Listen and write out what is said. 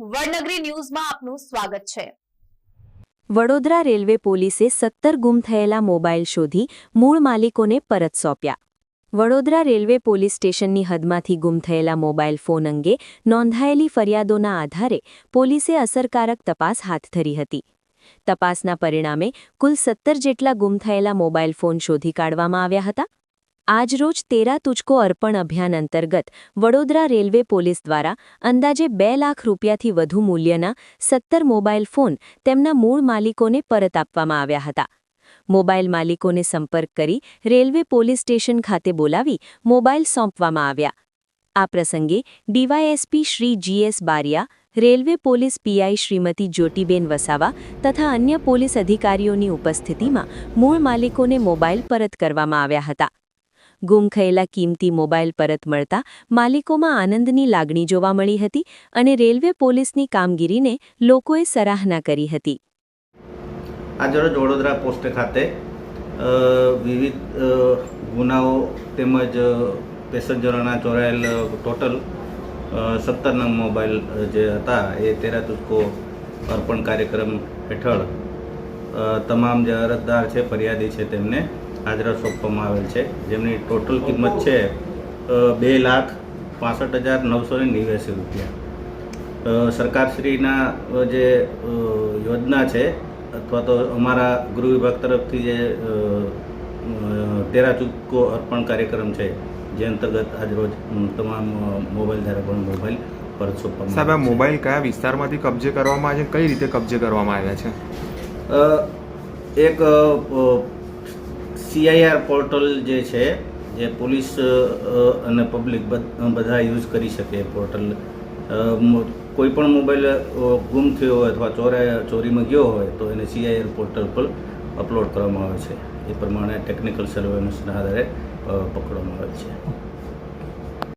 વડનગરી ન્યૂઝમાં આપનું સ્વાગત છે. વડોદરા રેલવે પોલીસે સત્તર ગુમ થયેલા મોબાઈલ શોધી મૂળ માલિકોને પરત સોંપ્યા. વડોદરા રેલવે પોલીસ સ્ટેશનની હદમાંથી ગુમ થયેલા મોબાઈલ ફોન અંગે નોંધાયેલી ફરિયાદોના આધારે પોલીસે અસરકારક તપાસ હાથ ધરી હતી. તપાસના પરિણામે કુલ સત્તર જેટલા ગુમ થયેલા મોબાઈલ ફોન શોધી કાઢવામાં આવ્યા હતા. આજરોજ તેરા તુચકો અર્પણ અભિયાન અંતર્ગત વડોદરા રેલવે પોલીસ દ્વારા અંદાજે બે લાખ રૂપિયાથી વધુ મૂલ્યના સત્તર મોબાઈલ ફોન તેમના મૂળ માલિકોને પરત આપવામાં આવ્યા હતા. મોબાઈલ માલિકોને સંપર્ક કરી રેલવે પોલીસ સ્ટેશન ખાતે બોલાવી મોબાઈલ સોંપવામાં આવ્યા. આ પ્રસંગે DYSP Shri GS Bariya, railway police PI Shrimati Jyotiben Vasava તથા અન્ય પોલીસ અધિકારીઓની ઉપસ્થિતિમાં મૂળ માલિકોને મોબાઈલ પરત કરવામાં આવ્યા હતા. ગુમ થયેલા કિંમતી મોબાઈલ પરત મળતા માલિકોમાં આનંદની લાગણી જોવા મળી હતી અને રેલવે પોલીસની કામગીરીને લોકોએ સરાહના કરી હતી. આજરોજ વડોદરા પોસ્ટ ખાતે વિવિધ ગુનાઓ તેમજ પેસેન્જરોના ચોરાયેલ ટોટલ સત્તર નંગ મોબાઈલ જે હતા એ તેરા તુસ્કો અર્પણ કાર્યક્રમ હેઠળ તમામ જે અરજદાર છે, ફરિયાદી છે તેમને હાજર સોંપવામાં આવેલ છે. જેમની ટોટલ કિંમત છે બે લાખ પાસઠ હજાર નવસો ને નેવ્યાસી રૂપિયા. સરકારશ્રીના જે યોજના છે અથવા તો અમારા ગૃહ વિભાગ તરફથી જે તેરા ચૂકો અર્પણ કાર્યક્રમ છે જે અંતર્ગત આજરોજ તમામ મોબાઈલ ધારકોને મોબાઈલ પર સોંપવામાં સાહેબ આ મોબાઈલ કયા વિસ્તારમાંથી કબજે કરવામાં આવ્યા છે કઈ રીતે કબજે કરવામાં આવ્યા છે? એક સીઆઈઆર પોર્ટલ જે છે, જે પોલીસ અને પબ્લિક બધા યુઝ કરી શકે પોર્ટલ કોઈ પણ મોબાઈલ ગુમ થયો હોય અથવા ચોરા ચોરીમાં ગયો હોય તો એને સીઆઈઆર પોર્ટલ પર અપલોડ કરવામાં આવે છે. એ પ્રમાણે ટેકનિકલ સર્વેલન્સના આધારે પકડવામાં આવે છે.